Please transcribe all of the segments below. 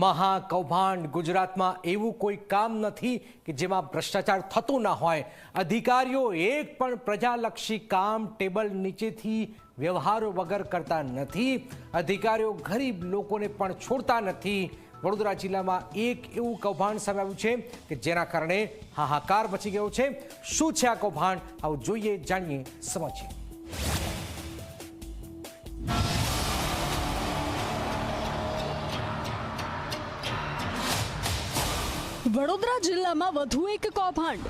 મહાકૌભાંડ ગુજરાતમાં એવું કોઈ કામ નથી કે જેમાં ભ્રષ્ટાચાર થતો ના હોય. અધિકારીઓ એક પણ પ્રજાલક્ષી કામ ટેબલ નીચેથી વ્યવહારો વગર કરતા નથી. અધિકારીઓ ગરીબ લોકોને પણ છોડતા નથી. વડોદરા જિલ્લામાં એક એવું કૌભાંડ સામે આવ્યું છે કે જેના કારણે હાહાકાર મચી ગયો છે. શું છે આ કૌભાંડ? આવું જોઈએ, જાણીએ સમજીએ વડોદરા જિલ્લામાં વધુ એક કૌભાંડ.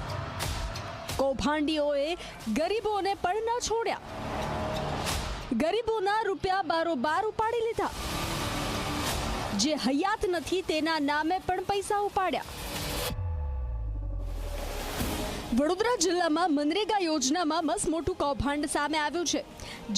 કૌભાંડીઓએ ગરીબોને પણ ન છોડ્યા. ગરીબોના રૂપિયા બારોબાર ઉપાડી લીધા. જે હયાત નથી તેના નામે પણ પૈસા ઉપાડ્યા. વડોદરા જિલ્લામાં મનરેગા યોજનામાં મસ મોટું કૌભાંડ સામે આવ્યું છે.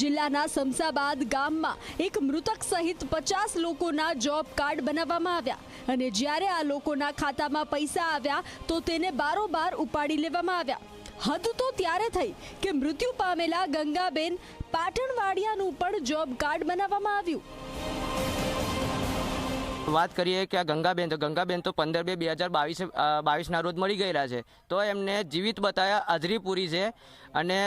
જિલ્લાના સમસાબાદ ગામમાં એક મૃતક સહિત પચાસ લોકોના જોબ કાર્ડ બનાવવામાં આવ્યા અને જ્યારે આ લોકોના ખાતામાં પૈસા આવ્યા તો તેને બારોબાર ઉપાડી લેવામાં આવ્યા. હદ તો ત્યારે થઈ કે મૃત્યુ પામેલા ગંગાબેન પાટણવાડિયાનું પણ જોબ કાર્ડ બનાવવામાં આવ્યું. વાત કરીએ કે આ ગંગાબેન, તો ગંગાબેન તો પંદર બે બે હજાર બાવીસ બાવીસના રોજ મળી ગયેલા છે. તો એમને જીવિત બતાવ્યા હાજરી પૂરી છે અને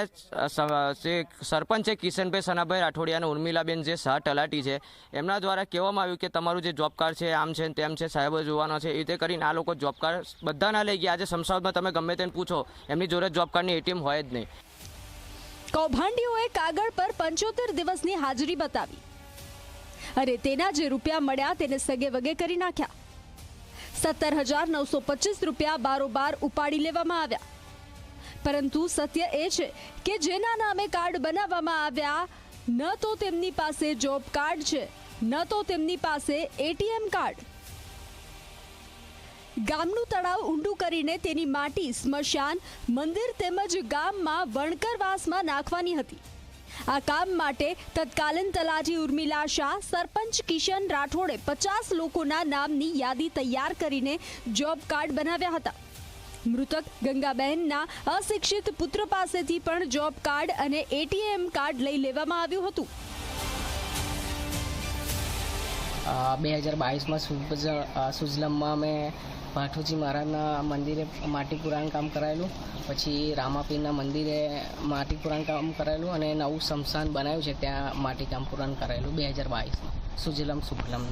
સરપંચ છે કિશનભાઈ સનાભાઈ રાઠોડિયા અને ઉર્મિલાબેન જે સહ તલાટી છે, એમના દ્વારા કહેવામાં આવ્યું કે તમારું જે જોબ કાર્ડ છે, આમ છે તેમ છે, સાહેબો જોવાનો છે, એ રીતે કરીને આ લોકો જોબ કાર્ડ બધાના લઈ ગયા. આજે સમસાવદમાં તમે ગમે તેને પૂછો, એમની જોડે જોબ કાર્ડની એટીએમ હોય જ નહીં. કૌભાંડીઓએ કાગળ પર પંચોતેર દિવસની હાજરી બતાવી. અને તેના જે રૂપિયા મળ્યા તેને સગે વગે કરી નાખ્યા. સત્તર હજાર નવસો પચીસ રૂપિયા બારોબાર ઉપાડી લેવામાં આવ્યા. પરંતુ સત્ય એ છે કે જેના નામે કાર્ડ બનાવવામાં આવ્યા, ન તો તેમની પાસે જોબ કાર્ડ છે, ન તો તેમની પાસે એટીએમ કાર્ડ. ગામનું તળાવ ઊંડું કરીને તેની માટી સ્મશાન, મંદિર તેમજ ગામમાં વણકરવાસમાં નાખવાની હતી. આ કામ માટે તત્કાલીન તલાટી ઉર્મિલા શાહ, સરપંચ કિશન રાઠોડે પચાસ લોકોના નામની યાદી તૈયાર કરીને જોબ કાર્ડ બનાવ્યા હતા. મૃતક ગંગાબહેનના અશિક્ષિત પુત્ર પાસેથી પણ જોબ કાર્ડ અને એટીએમ કાર્ડ લઈ લેવામાં આવ્યું હતું. બે હજાર બાવીસમાં સુજલમમાં અમે ભાઠુજી મહારાજના મંદિરે માટી પુરાણ કામ કરાયેલું, પછી રામાપીરના મંદિરે માટી પુરાણ કામ કરાયેલું અને નવું સ્મશાન બનાવ્યું છે, ત્યાં માટી કામ પુરાણ કરાયેલું, બે હજાર બાવીસમાં. સુજલમ સુફલમ.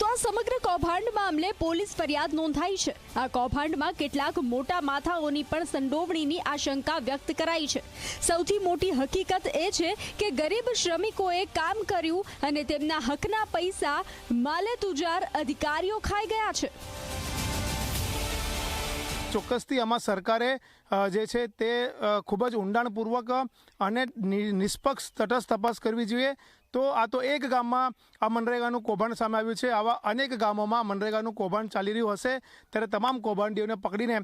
તો આ સમગ્ર કૌભાંડ મામલે પોલીસ ફરિયાદ નોંધાઈ છે. આ કૌભાંડમાં કેટલાક મોટા માથાઓની પણ સંડોવણીની આશંકા વ્યક્ત કરાઈ છે. સૌથી મોટી હકીકત એ છે કે ગરીબ શ્રમિકોએ કામ કર્યું અને તેમના હકના પૈસા માલે તુજાર અધિકારીઓ ખાઈ ગયા છે. ચોક્કસથી આમાં સરકારે જે છે તે ખૂબ જ ઊંડાણપૂર્વક અને નિષ્પક્ષ તટસ્થ તપાસ કરવી જોઈએ. તો આ તો એક ગામમાં આ મનરેગાનું કૌભાંડ સામે આવ્યું છે. આવા અનેક ગામોમાં મનરેગાનું કૌભાંડ ચાલી રહ્યું હશે. ત્યારે તમામ કૌભાંડીઓને પકડીને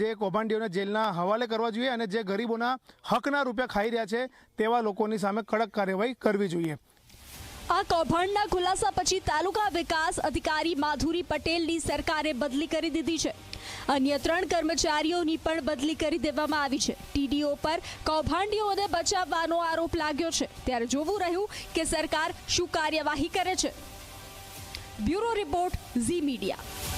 જે કૌભાંડીઓને જેલના હવાલે કરવા જોઈએ અને જે ગરીબોના હકના રૂપિયા ખાઈ રહ્યા છે, તેવા લોકોની સામે કડક કાર્યવાહી કરવી જોઈએ. આ કૌભાંડના ખુલાસા પછી તાલુકા વિકાસ અધિકારી માધુરી પટેલની સરકારે બદલી કરી દીધી છે. અન્ય ત્રણ કર્મચારીઓની પણ બદલી કરી દેવામાં આવી છે. ટીડીઓ પર કૌભાંડીઓને બચાવવાનો આરોપ લાગ્યો છે. ત્યારે જોવું રહ્યું કે સરકાર શું કાર્યવાહી કરે છે. Bureau report Zee media.